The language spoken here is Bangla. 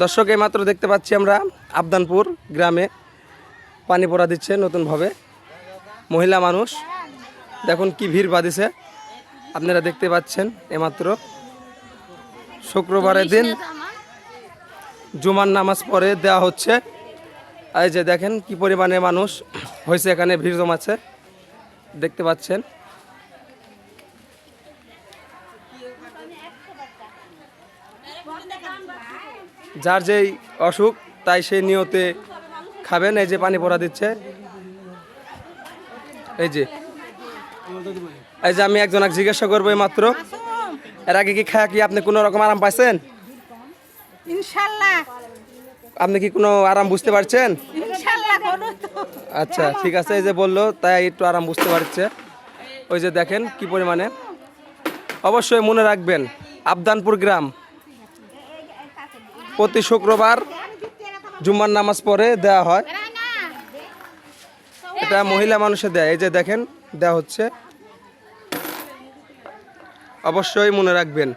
দর্শক এইমাত্র দেখতে পাচ্ছি আমরা আবদানপুর গ্রামে পানি পড়া দিচ্ছে নতুনভাবে। মহিলা মানুষ, দেখুন কি ভিড় বাঁধিছে। আপনারা দেখতে পাচ্ছেন এমাত্র শুক্রবারের দিন জুমার নামাজ পড়ে দেওয়া হচ্ছে। এই যে দেখেন কি পরিমাণে মানুষ হয়েছে এখানে, ভিড় জমাচ্ছে। দেখতে পাচ্ছেন। যার যেই অসুখ তাই সেই নিয়তে খাবেন। এই যে পানি পড়া দিচ্ছে। এই যে। এই যে আমি একজনকে জিজ্ঞাসা করব এই মাত্র। এর আগে কি খায় কি আপনি কোনো রকম আরাম পাইছেন? ইনশাল্লাহ। আপনি কি কোনো আরাম বুঝতে পারছেন? আচ্ছা ঠিক আছে। এই যে বলল তাই একটু আরাম বুঝতে পারছে। ওই যে দেখেন কি পরিমাণে। অবশ্যই মনে রাখবেন আবদানপুর গ্রাম প্রতি শুক্রবার জুম্মার নামাজ পরে দেয়া হয়। এটা মহিলা মানুষে দেয়। এই যে দেখেন, দেয়া হচ্ছে। অবশ্যই মনে রাখবেন।